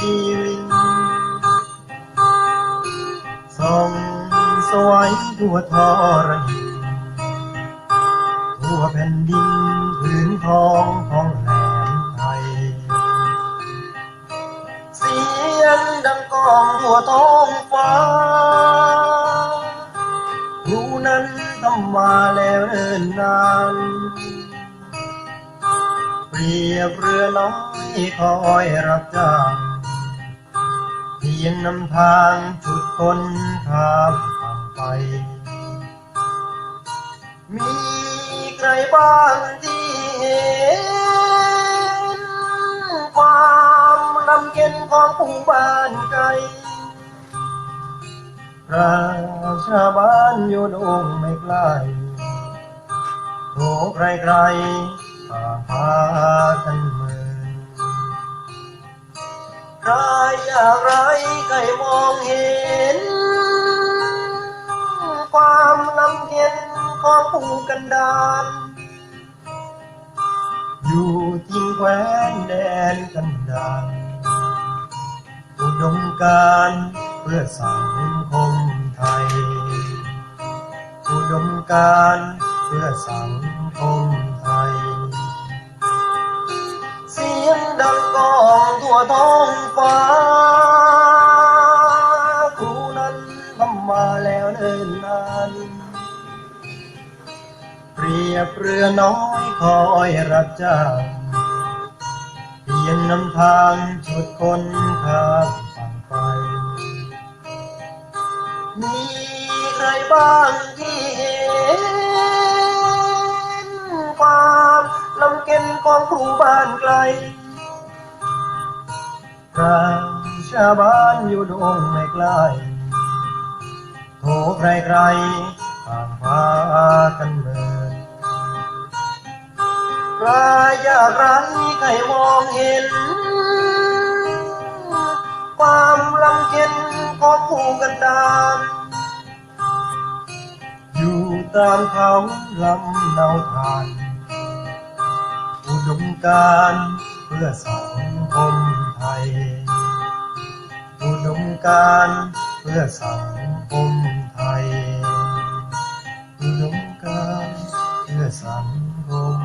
ชีวิตส่องสวยทั่วทอรหินทั่วแผ่นดินพื้นทองของแหลมไทย เสียงดังกองทั่วท้องฟ้าผู้นั้นทำมาแล้วเนิ่นนานเปรียบเรือน้อยคอยรับจ้าง เพียงนำทางจุดคนข้ามฝั่งไป มีใครบ้างที่เห็นความลำเค็นของผู้บ้านไกลราชาบ้านอยู่ดงไม่ไกลโทใครๆต่างพากันเมิน ใครอยากไรใครมองเห็น ความลำเค็นของผู้กันดารอยู่ทิ้งแคว้นแดนกันดารอุดมการเพื่อสังคมไทย อุดมการเพื่อสังคมไทย เสียงดังกองทั่วท้อง เนิ่นนานเปรียบเรือน้อยคอยรับจ้างเพียงนำทางชุดคนข้ามฝั่งไป มีใครบ้างที่เห็นความลำเค็นของครูบ้านไกลราชาบ้านอยู่ดงไม่ไกล โทรใครๆต่างพากันเมินใครอยากไรใครมองเห็น ความลำเค็นของผู้กันดารอยู่ตามเขาลำเนาทานอุดมการเพื่อสังคมไทย อุดมการเพื่อสังคม ไท